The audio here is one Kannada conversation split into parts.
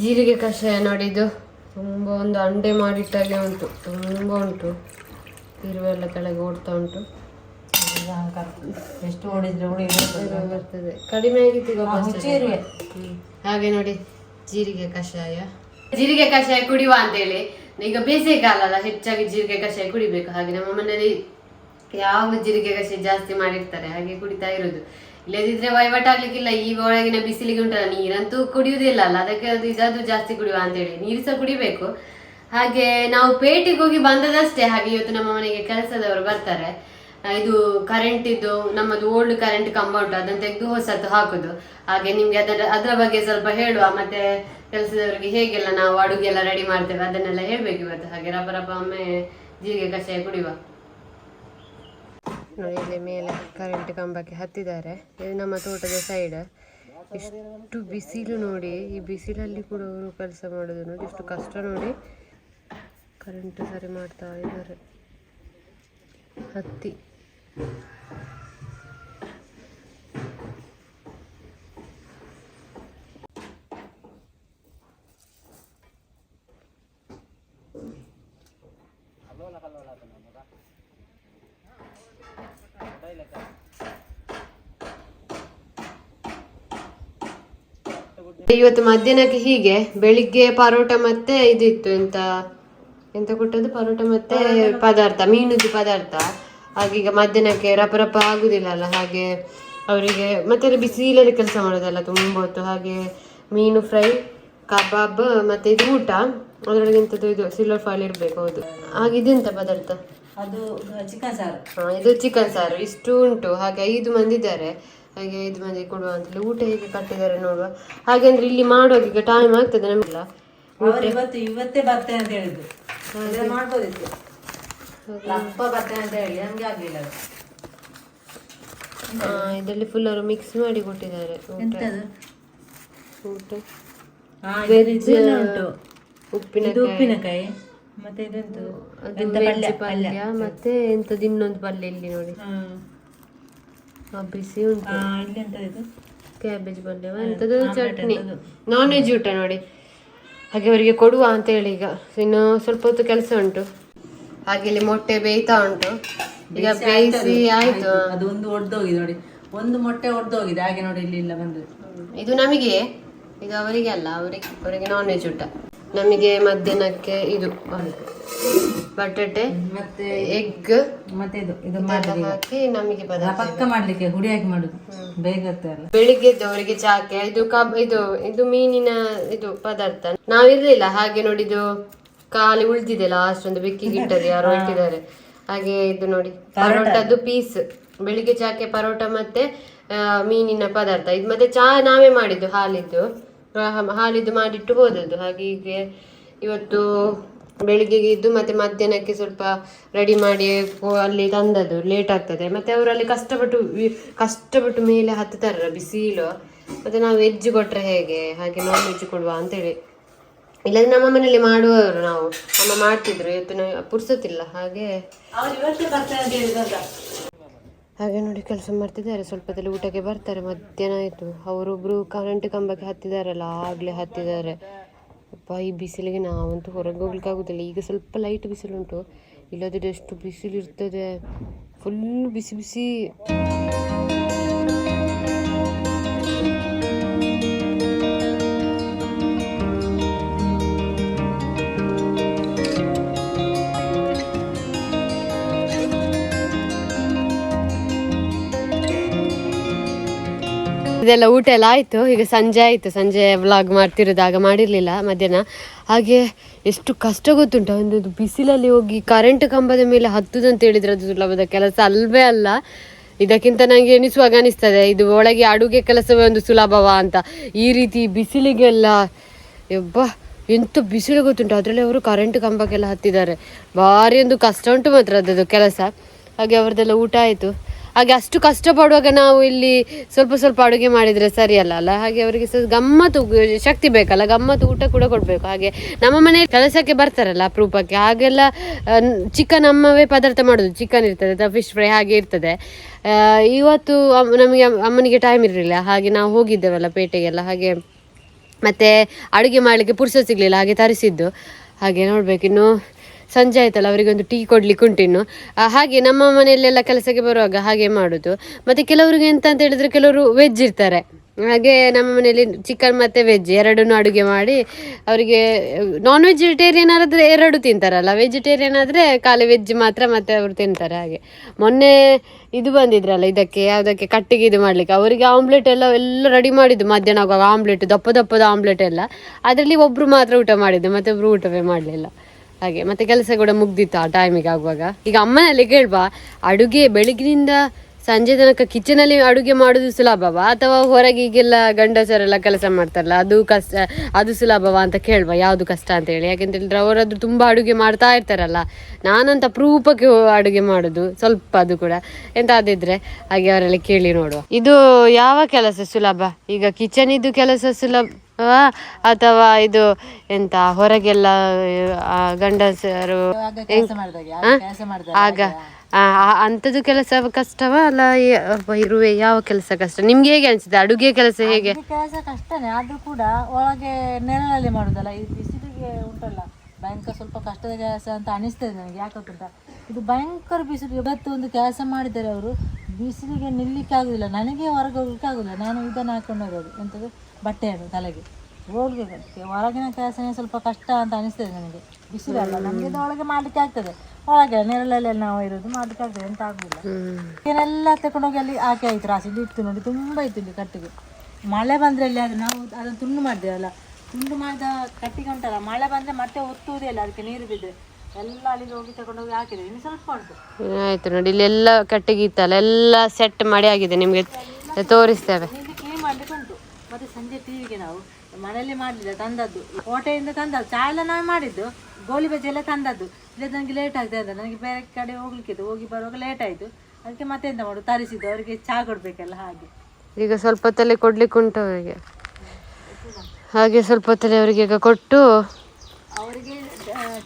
ಜೀರಿಗೆ ಕಷಾಯ ನೋಡಿದ್ದು. ತುಂಬ ಒಂದು ಅಂಡೆ ಮಾಡಿಟ್ಟಾಗೆ ಉಂಟು. ತುಂಬ ಉಂಟು. ಇರುವೆಲ್ಲ ಕೆಳಗೆ ಓಡ್ತಾ ಉಂಟು. ಎಷ್ಟು ಓಡಿದ್ರೆ ಬರ್ತದೆ. ಕಡಿಮೆ ಆಗಿತ್ತು. ಹಾಗೆ ನೋಡಿ ಜೀರಿಗೆ ಕಷಾಯ. ಜೀರಿಗೆ ಕಷಾಯ ಕುಡಿಯುವ ಅಂತೇಳಿ ಈಗ ಬೇಸಿಗೆಗಾಲ ಅಲ್ಲ ಹೆಚ್ಚಾಗಿ ಜೀರಿಗೆ ಕಷಾಯ ಕುಡಿಬೇಕು. ಹಾಗೆ ನಮ್ಮ ಮನೆಯಲ್ಲಿ ಯಾವ ಜೀರಿಗೆ ಕಷಾಯ ಜಾಸ್ತಿ ಮಾಡಿರ್ತಾರೆ. ಹಾಗೆ ಕುಡಿತಾ ಇರೋದು ಇಲ್ಲದಿದ್ರೆ ವಹಿವಾಟು ಆಗ್ಲಿಕ್ಕಿಲ್ಲ, ಈ ಒಳಗಿನ ಬಿಸಿಲಿಗೆ ಉಂಟಲ್ಲ, ನೀರಂತೂ ಕುಡಿಯುವುದಿಲ್ಲ ಅಲ್ಲ, ಅದಕ್ಕೆ ಅದು ಇದಾದ್ರು ಜಾಸ್ತಿ ಕುಡಿಯುವ ಅಂತೇಳಿ. ನೀರು ಸಹ ಕುಡಿಬೇಕು. ಹಾಗೆ ನಾವು ಪೇಟೆಗೆ ಹೋಗಿ ಬಂದದಷ್ಟೇ, ಹಾಗೆ ಇವತ್ತು ನಮ್ಮ ಮನೆಗೆ ಕೆಲಸದವರು ಬರ್ತಾರೆ. ಇದು ಕರೆಂಟ್ ಇದ್ದು, ನಮ್ಮದು ಓಲ್ಡ್ ಕರೆಂಟ್ ಕಂಬ ಉಂಟು, ಅದನ್ನ ತೆಗೆದು ಹೊಸತು ಹಾಕುದು. ಹಾಗೆ ನಿಮ್ಗೆ ಅದರ ಅದರ ಬಗ್ಗೆ ಸ್ವಲ್ಪ ಹೇಳುವ, ಮತ್ತೆ ಕೆಲಸದವರಿಗೆ ಹೇಗೆಲ್ಲ ನಾವು ಅಡುಗೆ ಎಲ್ಲ ರೆಡಿ ಮಾಡ್ತೇವೆ, ಅದನ್ನೆಲ್ಲ ಹೇಳ್ಬೇಕು ಇವತ್ತು. ಹಾಗೆ ರಬ್ಬ ರಬ್ಬ ಒಮ್ಮೆ ಜೀರಿಗೆ ಕಷಾಯ ಕುಡಿಯುವ. ನೋಡಿ, ಇಲ್ಲಿ ಮೇಲೆ ಕರೆಂಟ್ ಕಂಬಕ್ಕೆ ಹತ್ತಿದ್ದಾರೆ. ಇದು ನಮ್ಮ ತೋಟದ ಸೈಡ್ ಎಷ್ಟು ಬಿಸಿಲು ನೋಡಿ, ಈ ಬಿಸಿಲಲ್ಲಿ ಕೂಡ ಅವರು ಕೆಲಸ ಮಾಡೋದು ನೋಡಿ ಎಷ್ಟು ಕಷ್ಟ ನೋಡಿ. ಕರೆಂಟ್ ಸರಿ ಮಾಡ್ತಾ ಇದ್ದಾರೆ. ಹತ್ತಿ. ಇವತ್ತು ಮಧ್ಯಾಹ್ನಕ್ಕೆ ಹೀಗೆ ಬೆಳಿಗ್ಗೆ ಪರೋಟ ಮತ್ತೆ ಇದಿತ್ತು ಎಂತ ಎಂತ ಕೊಟ್ಟದ್ದು? ಪರೋಟ ಮತ್ತೆ ಪದಾರ್ಥ ಮೀನುದು ಪದಾರ್ಥ. ಹಾಗೀಗ ಮಧ್ಯಾಹ್ನಕ್ಕೆ ರಪ ರಪ ಆಗುದಿಲ್ಲ ಅಲ್ಲ ಹಾಗೆ ಅವರಿಗೆ ಮತ್ತೆ ಬಿಸಿಲಲ್ಲಿ ಕೆಲಸ ಮಾಡೋದಲ್ಲ ತುಂಬ ಹೊತ್ತು. ಹಾಗೆ ಮೀನು ಫ್ರೈ ಕಬಾಬ್ ಮತ್ತೆ ಇದು ಊಟ. ಅದರೊಳಗೆ ಎಂಥದ್ದು ಇದು ಸಿಲ್ವರ್ ಫಾಯಿಲ್ ಇರಬೇಕು ಹೌದು. ಹಾಗೆ ಇದೆಂತ ಪದಾರ್ಥ? ಅದು ಚಿಕನ್ ಸಾರು. ಇದು ಚಿಕನ್ ಸಾರು. ಇಷ್ಟು ಉಂಟು. ಹಾಗೆ ಐದು ಮಂದಿ ಇದ್ದಾರೆ ಹಾಗೆ ಐದು ಮಂದಿ ಕೊಡುವ ಅಂತೇಳಿ ಊಟ ಹೇಗೆ ಕಟ್ಟಿದ್ದಾರೆ ನೋಡುವ. ಹಾಗೆ ಅಂದ್ರೆ ಇಲ್ಲಿ ಮಾಡುವಾಗ ಈಗ ಟೈಮ್ ಆಗ್ತದೆ ನಮಗೆಲ್ಲ. ಅವರು ಇವತ್ತು ಇವತ್ತೇ ಬರ್ತೇನೆ ಅಂತ ಹೇಳಿದ್ರು. ಮಾಡ್ಬೋದಿತ್ತು ಅಪ್ಪ ಬರ್ತೇನೆ ಅಂತ ಹೇಳಿ ನಮ್ಗೆ ಆಗ್ಲಿಲ್ಲ ಇದರಲ್ಲಿ ಫುಲ್ ಅವರು ಮಿಕ್ಸ್ ಮಾಡಿ ಕೊಟ್ಟಿದ್ದಾರೆ ಊಟ. ಉಂಟು. ಉಪ್ಪಿನಕಾಯಿ. ಮತ್ತೆ ಇದೆಂತ ಪಲ್ಯ ಮತ್ತೆ ಎಂತದ್ದು ಇನ್ನೊಂದು ಪಲ್ಯ ಇಲ್ಲಿ ನೋಡಿ. ಬಿಸಿ ಉಂಟು. ಇದು? ಕ್ಯಾಬೇಜ್ ಪಲ್ಯವ ಚಟ್ನಿ. ನಾನ್ ವೆಜ್ ಊಟ ನೋಡಿ. ಹಾಗೆ ಅವರಿಗೆ ಕೊಡುವ ಅಂತ ಹೇಳಿ ಈಗ. ಇನ್ನು ಸ್ವಲ್ಪ ಹೊತ್ತು ಕೆಲಸ ಉಂಟು. ಹಾಗೆ ಇಲ್ಲಿ ಮೊಟ್ಟೆ ಬೇಯ್ತಾ ಉಂಟು. ಈಗ ಬೇಯಿಸಿ ಆಯ್ತು. ಅದು ಒಂದು ಒಡ್ದೋಗಿದೆ ನೋಡಿ. ಒಂದು ಮೊಟ್ಟೆ ಒಡ್ದೋಗಿದೆ. ಹಾಗೆ ನೋಡಿ ಇಲ್ಲಿ ಇಲ್ಲ ಬಂದು. ಇದು ನಮಗೆ ಇದು ಅವರಿಗೆ ಅಲ್ಲ ಅವರಿಗೆ ಅವರಿಗೆ ನಾನ್ ವೆಜ್ ಊಟ. ನಮಗೆ ಮಧ್ಯಾಹ್ನಕ್ಕೆ ಇದು ಬಟಾಟೆ ಮತ್ತೆ ಎಗ್ ಮತ್ತೆ ಇದು ಇದು ಮಾಡಿ ಹಾಕಿ ನಮಗೆ ಪಕ್ಕ ಮಾಡ್ಲಿಕ್ಕೆ ಹುಡಿ ಹಾಕಿ ಮಾಡುದು ಬೇಗ ಅಲ್ಲ. ಬೆಳಿಗ್ಗೆ ಅವರಿಗೆ ಚಾಕೆ ಇದು ಕಬ್ ಇದು ಇದು ಮೀನಿನ ಇದು ಪದಾರ್ಥ. ನಾವಿರ್ಲಿಲ್ಲ ಹಾಗೆ ನೋಡಿದು ಖಾಲಿ ಉಳ್ದಿದೆ ಲಾಸ್ಟ್ ಒಂದು ಬೆಕ್ಕಿಗೆ ಯಾರು ಇಟ್ಟಿದ್ದಾರೆ. ಹಾಗೆ ಇದು ನೋಡಿ ಪರೋಟದ್ದು ಪೀಸ್ ಬೆಳಿಗ್ಗೆ ಚಾಕೆ ಪರೋಟ ಮತ್ತೆ ಮೀನಿನ ಪದಾರ್ಥ. ಇದು ಮತ್ತೆ ಚಾ ನಾವೇ ಮಾಡಿದ್ದು ಹಾಲಿದ್ದು. ಆ, ಹ- ಹಾಲಿದ್ದು ಮಾಡಿಟ್ಟು ಹೋದದ್ದು. ಹಾಗೆ ಹೀಗೆ ಇವತ್ತು ಬೆಳಿಗ್ಗೆಗೆ ಇದ್ದು ಮತ್ತೆ ಮಧ್ಯಾಹ್ನಕ್ಕೆ ಸ್ವಲ್ಪ ರೆಡಿ ಮಾಡಿ ಅಲ್ಲಿ ತಂದದ್ದು. ಲೇಟ್ ಆಗ್ತದೆ. ಮತ್ತೆ ಅವರಲ್ಲಿ ಕಷ್ಟಪಟ್ಟು ಕಷ್ಟಪಟ್ಟು ಮೇಲೆ ಹತ್ತುತ್ತಾರಲ್ಲ ಬಿಸಿಲು ಮತ್ತೆ ನಾವು ವೆಜ್ ಕೊಟ್ಟರೆ ಹೇಗೆ? ಹಾಗೆ ನಾನ್ ವೆಜ್ ಕೊಡುವ ಅಂತೇಳಿ. ಇಲ್ಲದ್ರೆ ನಮ್ಮ ಮನೆಯಲ್ಲಿ ಮಾಡುವವರು ನಾವು. ಅಮ್ಮ ಮಾಡ್ತಿದ್ರು. ಇವತ್ತು ಪುರ್ಸತ್ತಿಲ್ಲ. ಹಾಗೆ ಹಾಗೆ ನೋಡಿ ಕೆಲಸ ಮಾಡ್ತಿದ್ದಾರೆ. ಸ್ವಲ್ಪದಲ್ಲಿ ಊಟಕ್ಕೆ ಬರ್ತಾರೆ. ಮಧ್ಯಾಹ್ನ ಆಯಿತು. ಅವರೊಬ್ಬರು ಕರೆಂಟ್ ಕಂಬಕ್ಕೆ ಹತ್ತಿದಾರಲ್ಲ, ಆಗಲೇ ಹತ್ತಿದ್ದಾರೆ. ಅಪ್ಪ, ಈ ಬಿಸಿಲಿಗೆ ನಾವಂತೂ ಹೊರಗೆ ಹೋಗ್ಲಿಕ್ಕೆ ಆಗುದಿಲ್ಲ. ಈಗ ಸ್ವಲ್ಪ ಲೈಟ್ ಬಿಸಿಲುಂಟು. ಇಲ್ಲದಿದ್ದರೆ ಎಷ್ಟು ಬಿಸಿಲು ಇರ್ತದೆ ಫುಲ್ ಬಿಸಿ ಬಿಸಿ. ಇದೆಲ್ಲ ಊಟ ಎಲ್ಲ ಆಯಿತು. ಈಗ ಸಂಜೆ ಆಯಿತು. ಸಂಜೆ ವ್ಲಾಗ್ ಮಾಡ್ತಿರೋದಾಗ ಮಾಡಿರಲಿಲ್ಲ ಮಧ್ಯಾಹ್ನ. ಹಾಗೆ ಎಷ್ಟು ಕಷ್ಟ ಗೊತ್ತುಂಟು? ಒಂದು ಬಿಸಿಲಲ್ಲಿ ಹೋಗಿ ಕರೆಂಟ್ ಕಂಬದ ಮೇಲೆ ಹತ್ತುದಂತ ಹೇಳಿದ್ರೆ ಅದು ಸುಲಭದ ಕೆಲಸ ಅಲ್ವೇ ಅಲ್ಲ. ಇದಕ್ಕಿಂತ ನನಗೆ ಎನಿಸುವಾಗ ಅನಿಸ್ತದೆ, ಇದು ಒಳಗೆ ಅಡುಗೆ ಕೆಲಸವೇ ಒಂದು ಸುಲಭವ ಅಂತ. ಈ ರೀತಿ ಬಿಸಿಲಿಗೆಲ್ಲ ಎಬ್ಬ ಎಂತ ಬಿಸಿಲು ಗೊತ್ತುಂಟು? ಅದರಲ್ಲಿ ಅವರು ಕರೆಂಟ್ ಕಂಬಕ್ಕೆಲ್ಲ ಹತ್ತಿದ್ದಾರೆ. ಭಾರಿ ಒಂದು ಕಷ್ಟ ಉಂಟು ಮಾತ್ರ ಅದದು ಕೆಲಸ. ಹಾಗೆ ಅವ್ರದ್ದೆಲ್ಲ ಊಟ ಆಯಿತು. ಹಾಗೆ ಅಷ್ಟು ಕಷ್ಟಪಡುವಾಗ ನಾವು ಇಲ್ಲಿ ಸ್ವಲ್ಪ ಸ್ವಲ್ಪ ಅಡುಗೆ ಮಾಡಿದರೆ ಸರಿಯಲ್ಲ ಅಲ್ಲ? ಹಾಗೆ ಅವರಿಗೆ ಸಹ ಗಮ್ಮತ್ತು ಶಕ್ತಿ ಬೇಕಲ್ಲ, ಗಮ್ಮತ್ತು ಊಟ ಕೂಡ ಕೊಡಬೇಕು. ಹಾಗೆ ನಮ್ಮ ಮನೆ ಕೆಲಸಕ್ಕೆ ಬರ್ತಾರಲ್ಲ ಅಪರೂಪಕ್ಕೆ. ಹಾಗೆಲ್ಲ ಚಿಕನ್ ಅಮ್ಮವೇ ಪದಾರ್ಥ ಮಾಡೋದು. ಚಿಕನ್ ಇರ್ತದೆ, ಅಥವಾ ಫಿಶ್ ಫ್ರೈ ಹಾಗೆ ಇರ್ತದೆ. ಇವತ್ತು ನಮಗೆ ಅಮ್ಮನಿಗೆ ಟೈಮ್ ಇರಲಿಲ್ಲ. ಹಾಗೆ ನಾವು ಹೋಗಿದ್ದೇವಲ್ಲ ಪೇಟೆಗೆಲ್ಲ. ಹಾಗೆ ಮತ್ತು ಅಡುಗೆ ಮಾಡಲಿಕ್ಕೆ ಪುರುಸ ಸಿಗಲಿಲ್ಲ, ಹಾಗೆ ತರಿಸಿದ್ದು. ಹಾಗೆ ನೋಡಬೇಕು ಇನ್ನು ಸಂಜೆ ಆಯ್ತಲ್ಲ ಅವರಿಗೆ ಒಂದು ಟೀ ಕೊಡ್ಲಿಕ್ಕೆ ಉಂಟು ಇನ್ನು. ಹಾಗೆ ನಮ್ಮ ಮನೆಯಲ್ಲೆಲ್ಲ ಕೆಲಸಕ್ಕೆ ಬರುವಾಗ ಹಾಗೆ ಮಾಡುದು. ಮತ್ತೆ ಕೆಲವರಿಗೆ ಎಂತ ಅಂತ ಹೇಳಿದ್ರೆ ಕೆಲವರು ವೆಜ್ ಇರ್ತಾರೆ. ಹಾಗೆ ನಮ್ಮ ಮನೆಯಲ್ಲಿ ಚಿಕನ್ ಮತ್ತೆ ವೆಜ್ ಎರಡನ್ನೂ ಅಡುಗೆ ಮಾಡಿ, ಅವರಿಗೆ ನಾನ್ ವೆಜಿಟೇರಿಯನ್ ಆದ್ರೆ ಎರಡು ತಿಂತಾರಲ್ಲ ವೆಜಿಟೇರಿಯನ್ ಆದರೆ ಖಾಲಿ ವೆಜ್ ಮಾತ್ರ ಮತ್ತೆ ಅವರು ತಿಂತಾರೆ ಹಾಗೆ. ಮೊನ್ನೆ ಇದು ಬಂದಿದ್ರಲ್ಲ ಇದಕ್ಕೆ, ಯಾವುದಕ್ಕೆ ಕಟ್ಟಿಗೆ ಇದು ಮಾಡಲಿಕ್ಕೆ. ಅವರಿಗೆ ಆಮ್ಲೆಟ್ ಎಲ್ಲ ಎಲ್ಲ ರೆಡಿ ಮಾಡಿದ್ದು ಮಧ್ಯಾಹ್ನ ಆಗುವಾಗ ಆಮ್ಲೆಟ್ ದಪ್ಪ ದಪ್ಪದ ಆಮ್ಲೆಟ್ ಎಲ್ಲ. ಅದರಲ್ಲಿ ಒಬ್ಬರು ಮಾತ್ರ ಊಟ ಮಾಡಿದ್ದು ಮತ್ತೆ ಒಬ್ರು ಊಟವೇ ಮಾಡಲಿಲ್ಲ. ಹಾಗೆ, ಮತ್ತೆ ಕೆಲಸ ಕೂಡ ಮುಗ್ದಿತ್ತು ಆ ಟೈಮಿಗೆ ಆಗುವಾಗ. ಈಗ ಅಮ್ಮನಲ್ಲಿ ಕೇಳ್ಬಾ, ಅಡುಗೆ ಬೆಳಗಿನಿಂದ ಸಂಜೆ ತನಕ ಕಿಚನಲ್ಲಿ ಅಡುಗೆ ಮಾಡೋದು ಸುಲಭವಾ? ಅಥವಾ ಹೊರಗೆ ಈಗೆಲ್ಲ ಗಂಡಸರೆಲ್ಲ ಕೆಲಸ ಮಾಡ್ತಾರಲ್ಲ, ಅದು ಕಷ್ಟ, ಅದು ಸುಲಭವಾ ಅಂತ ಕೇಳ್ಬಾ, ಯಾವುದು ಕಷ್ಟ ಅಂತ ಹೇಳಿ. ಯಾಕೆಂತ ಹೇಳಿದ್ರೆ ಅವರದ್ದು ತುಂಬ ಅಡುಗೆ ಮಾಡ್ತಾ ಇರ್ತಾರಲ್ಲ, ನಾನಂತ ಪ್ರೂಪಕ್ಕೆ ಅಡುಗೆ ಮಾಡುದು, ಸ್ವಲ್ಪ ಅದು ಕೂಡ. ಎಂತ ಆದಿದ್ರೆ ಹಾಗೆ ಅವರೆಲ್ಲ ಕೇಳಿ ನೋಡುವ. ಇದು ಯಾವ ಕೆಲಸ ಸುಲಭ? ಈಗ ಕಿಚನ್ ಇದು ಕೆಲಸ ಸುಲಭ ಅಥವಾ ಇದು ಎಂತ ಹೊರಗೆಲ್ಲ ಗಂಡಸರು ಆಗ ಅಂಥದ್ದು ಕೆಲಸ ಕಷ್ಟವಾ ಅಲ್ಲ ಇರುವೆ ಯಾವ ಕೆಲಸ ಕಷ್ಟ? ನಿಮ್ಗೆ ಹೇಗೆ ಅನ್ಸುತ್ತೆ? ಅಡುಗೆ ಕೆಲಸ ಹೇಗೆ? ಕೆಲಸ ಕಷ್ಟನೇ ಆದ್ರೂ ಕೂಡ ಒಳಗೆ ನೆರಳಲ್ಲಿ ಮಾಡುದಲ್ಲ ಈ ಬಿಸಿಲಿಗೆ ಉಂಟಲ್ಲ ಭಯಂಕರ ಸ್ವಲ್ಪ ಕಷ್ಟದ ಕೆಲಸ ಅಂತ ಅನಿಸ್ತದೆ ನನಗೆ ಯಾಕಂತ ಇದು ಭಯಂಕರ ಬಿಸಿಲು ಇವತ್ತು ಒಂದು ಕೆಲಸ ಮಾಡಿದ್ದಾರೆ ಅವರು ಬಿಸಿಲಿಗೆ ನಿಲ್ಲಿಕ್ಕೆ ಆಗುದಿಲ್ಲ ನನಗೆ ಹೊರಗೆ ಹೋಗ್ಲಿಕ್ಕೆ ಆಗುದಿಲ್ಲ ನಾನು ಇದನ್ನು ಹಾಕೊಂಡು ಹೋಗೋದು ಎಂಥದ್ದು ಬಟ್ಟೆಯನ್ನು ತಲೆಗೆ. ಹೋಗ್ಲಿಕ್ಕೆ ಹೊರಗಿನ ಕೆಲಸನೇ ಸ್ವಲ್ಪ ಕಷ್ಟ ಅಂತ ಅನಿಸ್ತದೆ ನನಗೆ. ಬಿಸಿಲಲ್ಲ ನಮಗೆ ಒಳಗೆ ಮಾಡಲಿಕ್ಕೆ ಆಗ್ತದೆ. ಒಳಗೆ ನೆರಳಲ್ಲಿ ನಾವು ಇರೋದು ಮಾಡ್ಲಿಕ್ಕೆ ಆಗ್ತದೆ ಎಂತ ಆಗುದಿಲ್ಲ. ಏನೆಲ್ಲ ತಗೊಂಡೋಗಿ ಅಲ್ಲಿ ಹಾಕಿ ಆಯ್ತು ರಾಸಿ ಇಲ್ಲಿ ಇತ್ತು ನೋಡಿ ತುಂಬ ಇತ್ತು ಇಲ್ಲಿ ಕಟ್ಟಿಗೆ. ಮಳೆ ಬಂದ್ರೆ ಅಲ್ಲಿ ಅದು ನಾವು ಅದನ್ನು ತುಂಡು ಮಾಡಿದೆವಲ್ಲ ತುಂಡು ಮಾಡಿದ ಕಟ್ಟಿಗೆ ಉಂಟಲ್ಲ ಮಳೆ ಬಂದ್ರೆ ಮತ್ತೆ ಒತ್ತುವುದೇ ಇಲ್ಲ ಅದಕ್ಕೆ ನೀರು ಬಿದ್ದರೆ ಎಲ್ಲ ಅಲ್ಲಿಗೆ ಹೋಗಿ ತಗೊಂಡೋಗಿ ಹಾಕಿದೆ. ಇನ್ನು ಸ್ವಲ್ಪ ಉಂಟು. ಆಯ್ತು ನೋಡಿ ಇಲ್ಲಿ ಎಲ್ಲ ಕಟ್ಟಿಗೆ ಇತ್ತಲ್ಲ ಎಲ್ಲ ಸೆಟ್ ಮಾಡಿ ಆಗಿದೆ ನಿಮ್ಗೆ ತೋರಿಸ್ತೇವೆ ನಿಮಗೆ ಕ್ಲೀನ್ ಮಾಡ್ಲಿಕ್ಕೆ ಉಂಟು ಮತ್ತೆ ಸಂಜೆ ಟಿವಿಗೆ ನಾವು ಮನೆಯಲ್ಲಿ ಮಾಡಲಿಲ್ಲ ತಂದದ್ದು. ಕೋಟೆಯಿಂದ ತಂದದ್ದು. ಚಾ ಎಲ್ಲ ನಾವು ಮಾಡಿದ್ದು. ಗೋಲಿ ಬಜ್ಜಿ ಎಲ್ಲ ತಂದದ್ದು. ಇಲ್ಲ ನನಗೆ ಲೇಟ್ ಆಗ್ತದೆ ಅಂತ ನನಗೆ ಬೇರೆ ಕಡೆ ಹೋಗ್ಲಿಕ್ಕಿತ್ತು. ಹೋಗಿ ಬರುವಾಗ ಲೇಟ್ ಆಯಿತು. ಅದಕ್ಕೆ ಮತ್ತೆ ಎಂತ ಮಾಡು ತರಿಸಿದ್ದು. ಅವರಿಗೆ ಚಾ ಕೊಡಬೇಕಲ್ಲ ಹಾಗೆ. ಈಗ ಸ್ವಲ್ಪ ತಲೆ ಕೊಡ್ಲಿಕ್ಕೆ ಉಂಟು ಅವರಿಗೆ. ಹಾಗೆ ಸ್ವಲ್ಪ ತಲೆ ಅವರಿಗೆ ಈಗ ಕೊಟ್ಟು ಅವರಿಗೆ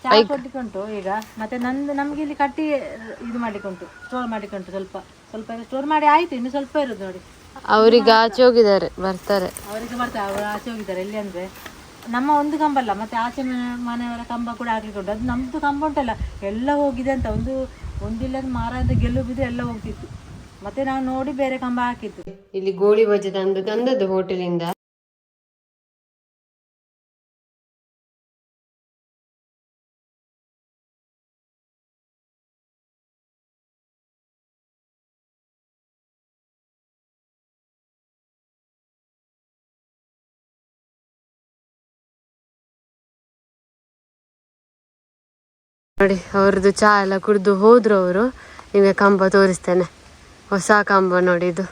ಚಾ ಕೊಡ್ಲಿಕ್ಕೆ ಉಂಟು ಈಗ. ಮತ್ತೆ ನಂದು ನಮಗೆ ಇಲ್ಲಿ ಕಟ್ಟಿ ಇದು ಮಾಡ್ಲಿಕ್ಕೆ ಉಂಟು. ಸ್ಟೋರ್ ಮಾಡ್ಲಿಕ್ಕೆ ಉಂಟು ಸ್ವಲ್ಪ. ಸ್ವಲ್ಪ ಸ್ಟೋರ್ ಮಾಡಿ ಆಯ್ತು. ಇನ್ನು ಸ್ವಲ್ಪ ಇರೋದು ನೋಡಿ. ಅವರಿಗೆ ಆಚೆ ಹೋಗಿದ್ದಾರೆ ಬರ್ತಾರೆ. ಅವರಿಗೆ ಬರ್ತಾರೆ ಅವರು ಆಚೆ ಹೋಗಿದ್ದಾರೆ ಎಲ್ಲಿ ಅಂದ್ರೆ? ನಮ್ಮ ಒಂದು ಕಂಬ ಅಲ್ಲ ಮತ್ತೆ ಆಚೆ ಮನೆ- ಮನೆಯವರ ಕಂಬ ಕೂಡ ಆಗ್ಲಿಕ್ಕೆ ಉಂಟು ಅದು ನಮ್ದು ಕಂಬ ಉಂಟಲ್ಲ ಎಲ್ಲ ಹೋಗಿದೆ ಅಂತ. ಒಂದು ಒಂದಿಲ್ಲ ಮಾರ ಅಂತ ಗೆಲ್ಲು ಬಿದ್ದು ಎಲ್ಲ ಹೋಗ್ತಿತ್ತು. ಮತ್ತೆ ನಾವು ನೋಡಿ ಬೇರೆ ಕಂಬ ಹಾಕಿತ್ತು ಇಲ್ಲಿ ಗೋಳಿ ಬಜೆ ತಂದು ತಂದದ್ದು ಹೋಟೆಲಿಂದ ನೋಡಿ, ಅವ್ರದ್ದು ಚಹಾ ಎಲ್ಲ ಕುಡಿದು ಹೋದ್ರು ಅವರು. ನಿಮಗೆ ಕಂಬ ತೋರಿಸ್ತೇನೆ. ಹೊಸ ಕಂಬ ನೋಡಿ ಇದು.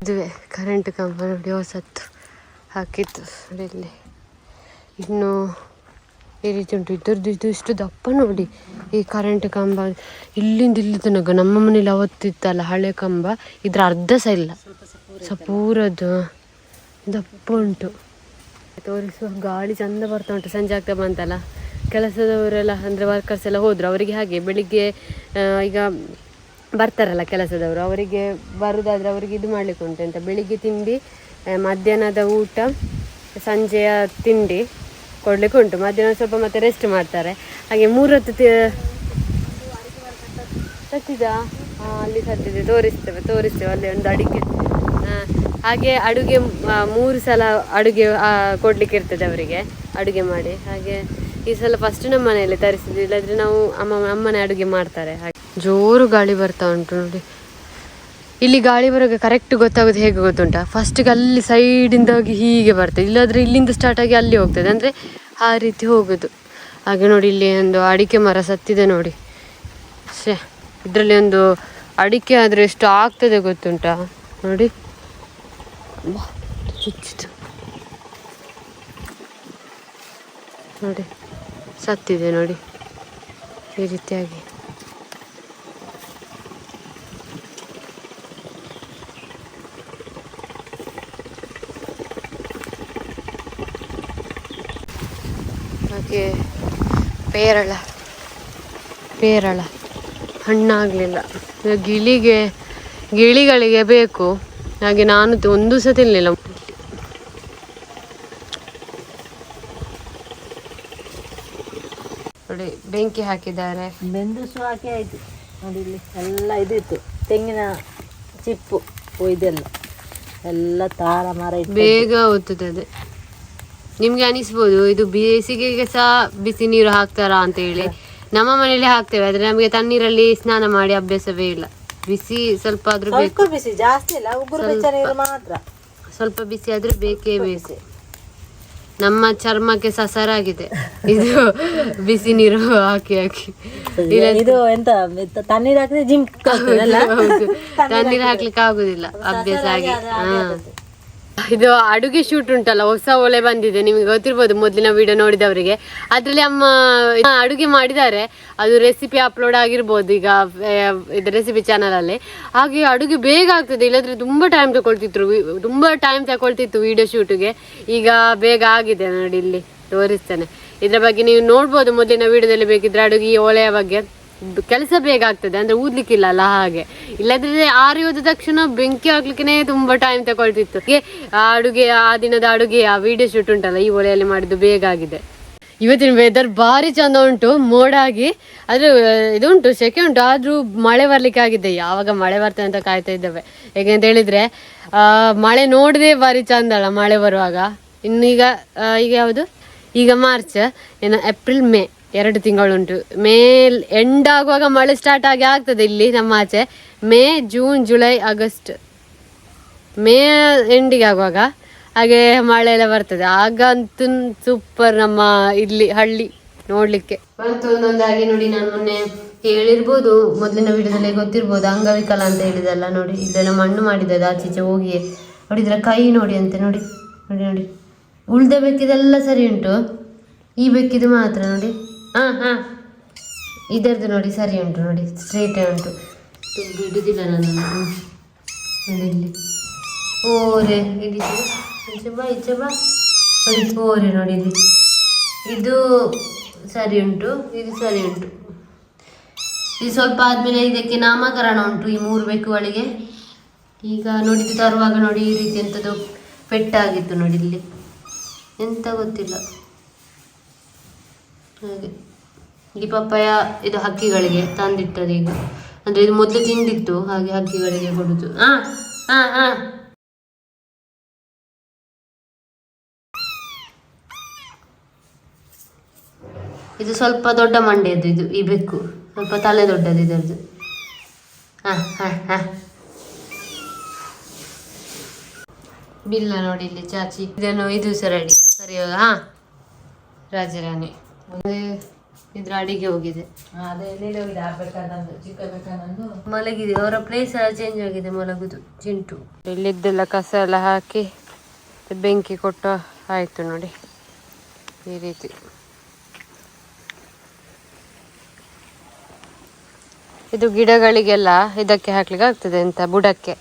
ಇದುವೆ ಕರೆಂಟ್ ಕಂಬ ನೋಡಿ, ಹೊಸತ್ತು ಹಾಕಿತ್ತು ಇಲ್ಲಿ. ಇನ್ನು ಈ ರೀತಿ ಉಂಟು. ಇದ್ರದ್ದು ಇದು ಇಷ್ಟು ದಪ್ಪ ನೋಡಿ, ಈ ಕರೆಂಟ್ ಕಂಬ. ಇಲ್ಲಿಂದ ಇಲ್ಲಿ ತನಕ ನಮ್ಮ ಮನೇಲಿ ಅವತ್ತಿತ್ತಲ್ಲ ಹಳೆ ಕಂಬ, ಇದ್ರ ಅರ್ಧ ಸಹ ಇಲ್ಲ ಸಪೂರದ್ದು. ದಪ್ಪ ಉಂಟು. ತೋರಿಸುವ ಗಾಳಿ ಚಂದ ಬರ್ತಾ ಉಂಟು. ಸಂಜೆ ಆಗ್ತಾ ಬಂತಲ್ಲ. ಕೆಲಸದವರೆಲ್ಲ ಅಂದರೆ ವರ್ಕರ್ಸ್ ಎಲ್ಲ ಹೋದರು. ಅವರಿಗೆ ಹಾಗೆ ಬೆಳಿಗ್ಗೆ ಈಗ ಬರ್ತಾರಲ್ಲ ಕೆಲಸದವರು, ಅವರಿಗೆ ಬರುದಾದ್ರೆ ಅವರಿಗೆ ಇದು ಮಾಡ್ಲಿಕ್ಕೆ ಉಂಟು. ಅಂತ ಬೆಳಿಗ್ಗೆ ತಿಂಡಿ ಮಧ್ಯಾಹ್ನದ ಊಟ ಸಂಜೆಯ ತಿಂಡಿ ಕೊಡಲಿಕ್ಕೆ ಉಂಟು. ಮಧ್ಯಾಹ್ನ ಸ್ವಲ್ಪ ಮತ್ತೆ ರೆಸ್ಟ್ ಮಾಡ್ತಾರೆ. ಹಾಗೆ ಮೂರೊತ್ತು ಸತ್ತಿದಾ? ಅಲ್ಲಿ ಸತ್ತಿದೆ, ತೋರಿಸ್ತೇವೆ ತೋರಿಸ್ತೇವೆ. ಅಲ್ಲಿ ಒಂದು ಅಡುಗೆ. ಹಾಗೆ ಅಡುಗೆ ಮೂರು ಸಲ ಅಡುಗೆ ಕೊಡ್ಲಿಕ್ಕೆ ಇರ್ತದೆ ಅವರಿಗೆ, ಅಡುಗೆ ಮಾಡಿ. ಹಾಗೆ ಈ ಸಲ ಫಸ್ಟ್ ನಮ್ಮ ಮನೆಯಲ್ಲಿ ತರಿಸಿದ್ವಿ. ಇಲ್ಲದ್ರೆ ನಾವು ಅಮ್ಮ, ಅಮ್ಮನೇ ಅಡುಗೆ ಮಾಡ್ತಾರೆ. ಹಾಗೆ. ಜೋರು ಗಾಳಿ ಬರ್ತಾ ಉಂಟು ನೋಡಿ. ಇಲ್ಲಿ ಗಾಳಿ ಬರೋಕೆ ಕರೆಕ್ಟ್ ಗೊತ್ತಾಗೋದು ಹೇಗೆ ಗೊತ್ತುಂಟಾ? ಫಸ್ಟಿಗೆ ಅಲ್ಲಿ ಸೈಡಿಂದ ಹೋಗಿ ಹೀಗೆ ಬರ್ತದೆ. ಇಲ್ಲಾದ್ರೆ ಇಲ್ಲಿಂದ ಸ್ಟಾರ್ಟ್ ಆಗಿ ಅಲ್ಲಿ ಹೋಗ್ತದೆ. ಅಂದರೆ ಆ ರೀತಿ ಹೋಗೋದು. ಹಾಗೆ ನೋಡಿ ಇಲ್ಲಿ ಒಂದು ಅಡಿಕೆ ಮರ ಸತ್ತಿದೆ ನೋಡಿ. ಶೇ ಇದರಲ್ಲಿ ಒಂದು ಅಡಿಕೆ ಆದರೆ ಎಷ್ಟು ಆಗ್ತದೆ ಗೊತ್ತುಂಟಾ? ನೋಡಿ. ನೋಡಿ. ಸತ್ತಿದೆ ನೋಡಿ, ಈ ರೀತಿಯಾಗಿ. ಹಾಗೆ ಪೇರಳ ಪೇರಳ, ಹಣ್ಣಾಗಲಿಲ್ಲ. ಗಿಳಿಗೆ, ಗಿಳಿಗಳಿಗೆ ಬೇಕು. ಹಾಗೆ ನಾನು ಒಂದು ಸಹ ತಿನ್ನಲಿಲ್ಲ ನೋಡಿ ಬೆಂಕಿ ಹಾಕಿದ್ದಾರೆ. ಬೆಂದು ಸು ಹಾಕಿ ಆಯಿತು. ನೋಡಿ ಇಲ್ಲಿ ಎಲ್ಲ ಇದಿತ್ತು. ತೆಂಗಿನ ಚಿಪ್ಪು ಇದೆಲ್ಲ. ಎಲ್ಲ ತಾರ ಮರ ಇಟ್ಟು ಬೇಗ ಒತ್ತುತ್ತದೆ ನಿಮ್ಗೆ ಅನಿಸ್ಬೋದು ಇದು ಬೇಸಿಗೆಗೆ ಸಹ ಬಿಸಿ ನೀರು ಹಾಕ್ತಾರಾ ಅಂತ ಹೇಳಿ. ನಮ್ಮ ಮನೇಲಿ ಹಾಕ್ತೇವೆ ಆದ್ರೆ ನಮಗೆ ತಣ್ಣೀರಲ್ಲಿ ಸ್ನಾನ ಮಾಡಿ ಅಭ್ಯಾಸವೇ ಇಲ್ಲ. ಬಿಸಿ ಸ್ವಲ್ಪ ಆದ್ರೂ ಬೇಕು. ಸ್ವಲ್ಪ ಬಿಸಿ ಜಾಸ್ತಿ ಇಲ್ಲ. ಉಗುರು ಬೆಚ್ಚ ನೀರು ಮಾತ್ರ. ಸ್ವಲ್ಪ ಬಿಸಿ ಆದ್ರೆ ಬೇಕೇ ಬೇಕು. ನಮ್ಮ ಚರ್ಮಕ್ಕೆ ಸಸರಾಗಿದೆ. ಇದು ಬಿಸಿ ನೀರು ಹಾಕಿ ಹಾಕಿ. ಇದು ಎಂತ ತಣ್ಣೀರು ಹಾಕಿದ್ರೆ ಜಿಮ್ ತಣ್ಣೀರು ಹಾಕ್ಲಿಕ್ಕೆ ಆಗುದಿಲ್ಲ ಅಭ್ಯಾಸ ಆಗಿ. ಹಾ. ಇದು ಅಡುಗೆ ಶೂಟ್ ಉಂಟಲ್ಲ, ಹೊಸ ಒಲೆ ಬಂದಿದೆ, ನಿಮಗೆ ಗೊತ್ತಿರ್ಬೋದು ಮೊದಲಿನ ವಿಡಿಯೋ ನೋಡಿದವರಿಗೆ. ಅದರಲ್ಲಿ ಅಮ್ಮ ಅಡುಗೆ ಮಾಡಿದ್ದಾರೆ, ಅದು ರೆಸಿಪಿ ಅಪ್ಲೋಡ್ ಆಗಿರ್ಬೋದು ಈಗ ಇದು ರೆಸಿಪಿ ಚಾನಲಲ್ಲಿ ಹಾಗೆ ಅಡುಗೆ ಬೇಗ ಆಗ್ತದೆ, ಇಲ್ಲದ್ರೆ ತುಂಬ ಟೈಮ್ ತಗೊಳ್ತಿದ್ರು ತುಂಬಾ ತುಂಬ ಟೈಮ್ ತಗೊಳ್ತಿತ್ತು ವಿಡಿಯೋ ಶೂಟಿಗೆ ಈಗ ಬೇಗ ಆಗಿದೆ ನೋಡಿ ಇಲ್ಲಿ, ತೋರಿಸ್ತೇನೆ. ಇದ್ರ ಬಗ್ಗೆ ನೀವು ನೋಡ್ಬೋದು ಮೊದಲಿನ ವಿಡಿಯೋದಲ್ಲಿ ಬೇಕಿದ್ರೆ ಅಡುಗೆ ಈ ಒಲೆಯ ಬಗ್ಗೆ. ಕೆಲಸ ಬೇಗ ಆಗ್ತದೆ, ಅಂದ್ರೆ ಊದ್ಲಿಕ್ಕಿಲ್ಲ ಅಲ್ಲ ಹಾಗೆ. ಇಲ್ಲದ್ರೆ ಆರಿ ಹೋದ ತಕ್ಷಣ ಬೆಂಕಿ ಹಾಕ್ಲಿಕ್ಕೆ ತುಂಬಾ ಟೈಮ್ ತಗೊಳ್ತಿತ್ತು. ಹೀಗೆ ಅಡುಗೆ, ಆ ದಿನದ ಅಡುಗೆ, ಆ ವಿಡಿಯೋ ಶೂಟ್ ಉಂಟಲ್ಲ, ಈ ಒಲೆಯಲ್ಲಿ ಮಾಡಿದ್ದು ಬೇಗ ಆಗಿದೆ. ಇವತ್ತಿನ ವೆದರ್ ಭಾರಿ ಚಂದ ಉಂಟು, ಮೋಡ ಆಗಿ, ಆದ್ರೆ ಇದು ಉಂಟು, ಸೆಕೆ ಉಂಟು, ಆದ್ರೂ ಮಳೆ ಬರ್ಲಿಕ್ಕೆ ಆಗಿದೆ. ಯಾವಾಗ ಮಳೆ ಬರ್ತದೆ ಅಂತ ಕಾಯ್ತಾ ಇದ್ದೇವೆ. ಹೇಗೆಂತ ಹೇಳಿದ್ರೆ, ಆ, ಮಳೆ ನೋಡದೆ ಭಾರಿ ಚಂದ ಅಲ್ಲ ಮಳೆ ಬರುವಾಗ. ಇನ್ನೀಗ ಈಗ ಯಾವುದು? ಈಗ ಮಾರ್ಚ್ ಏನ ಏಪ್ರಿಲ್ ಮೇ ಎರಡು ತಿಂಗಳುಂಟು. ಮೇ ಎಂಡ್ ಆಗುವಾಗ ಮಳೆ ಸ್ಟಾರ್ಟ್ ಆಗಿ ಆಗ್ತದೆ ಇಲ್ಲಿ ನಮ್ಮ ಆಚೆ. May, June, July, August. May ಎಂಡಿಗೆ ಆಗುವಾಗ ಹಾಗೆ ಮಳೆ ಎಲ್ಲ ಬರ್ತದೆ. ಆಗಂತೂ ಸೂಪರ್ ನಮ್ಮ ಇಲ್ಲಿ ಹಳ್ಳಿ ನೋಡ್ಲಿಕ್ಕೆ. ಬಂತು ಒಂದೊಂದಾಗಿ ನೋಡಿ ನಾನು ಮೊನ್ನೆ ಹೇಳಿರ್ಬೋದು, ಮೊದಲಿನ ವಿಡಿಯೋದಲ್ಲಿ ಗೊತ್ತಿರ್ಬೋದು, ಅಂಗವಿಕಲ ಅಂತ ಹೇಳಿದಲ್ಲ ನೋಡಿ ಇದೆಲ್ಲ ಮಣ್ಣು ಮಾಡಿದ್ದದ ಆಚೀಚೆ ಹೋಗಿ ನೋಡಿದ್ರೆ ಕೈ ನೋಡಿ ಅಂತೆ, ನೋಡಿ ನೋಡಿ ನೋಡಿ. ಉಳ್ದ ಬೆಕ್ಕಿದೆಲ್ಲ ಸರಿ ಉಂಟು. ಈ ಬೆಕ್ಕಿದು ಮಾತ್ರ ನೋಡಿ. ಹಾ ಹಾಂ. ಇದರದ್ದು ನೋಡಿ ಸರಿ ಉಂಟು ನೋಡಿ ಸ್ಟ್ರೇಟ್ ಉಂಟು. ತುಂಬ ಇಡುದಿಲ್ಲ ನಾನು. ಇಲ್ಲಿ ಓರೆ ಇಲ್ಲಿ ಬಾ ಈಚೆ ಬಾ. ನೋಡಿ ಓರೆ ನೋಡಿ ಇಲ್ಲಿ. ಇದು ಸರಿ ಉಂಟು ಇದು ಸರಿ ಉಂಟು. ಇದು ಸ್ವಲ್ಪ ಆದಮೇಲೆ ಇದಕ್ಕೆ ನಾಮಕರಣ ಉಂಟು ಈ ಮೂರು ಬೆಕ್ಕುಗಳಿಗೆ. ಈಗ ನೋಡಿದ್ದು ತರುವಾಗ ನೋಡಿ ಈ ರೀತಿ ಎಂಥದ್ದು ಪೆಟ್ಟಾಗಿತ್ತು ನೋಡಿ ಇಲ್ಲಿ. ಎಂತ ಗೊತ್ತಿಲ್ಲ. ಹಾಗೆ. ಈ ಪಪ್ಪಾಯ ಇದು ಹಕ್ಕಿಗಳಿಗೆ ತಂದಿಟ್ಟದು ಈಗ ಅಂದ್ರೆ ಇದು ಮೊದಲು ತಿಂದಿತ್ತು, ಹಾಗೆ ಹಕ್ಕಿಗಳಿಗೆ ಕೊಡುದು. ಹಾ ಹಾ ಹಾ ಇದು ಸ್ವಲ್ಪ ದೊಡ್ಡ ಮಂಡೆಯದ್ದು ಇದು, ಈ ಬೆಕ್ಕು. ಸ್ವಲ್ಪ ತಲೆ ದೊಡ್ಡದು ಇದರದ್ದು. ಹಾಂ ಹಾಂ ಹಾಂ ಬಿಲ್ಲ ನೋಡಿ ಇಲ್ಲಿ, ಚಾಚಿ. ಇದನ್ನು ಇದು ಸರಡಿ ಸರಿ ಹಾ ರಾಜರಾಣಿ ಒಂದು ಇದ್ರ ಅಡಿಗೆ ಹೋಗಿದೆ. ಅದೇ ಹೋಗಿದೆ ಚಿಕ್ಕ ಮಲಗಿದೆ ಅವರ ಪ್ಲೇಸ್ ಎಲ್ಲ ಚೇಂಜ್ ಆಗಿದೆ ಮಲಗುದು ಚಿಂಟು. ಇಲ್ಲಿದ್ದೆಲ್ಲ ಕಸ ಎಲ್ಲ ಹಾಕಿ ಬೆಂಕಿ ಕೊಟ್ಟ ಆಯ್ತು ನೋಡಿ ಈ ರೀತಿ. ಇದು ಗಿಡಗಳಿಗೆಲ್ಲ ಇದಕ್ಕೆ ಹಾಕ್ಲಿಕ್ಕೆ ಆಗ್ತದೆ ಅಂತ ಬುಡಕ್ಕೆ.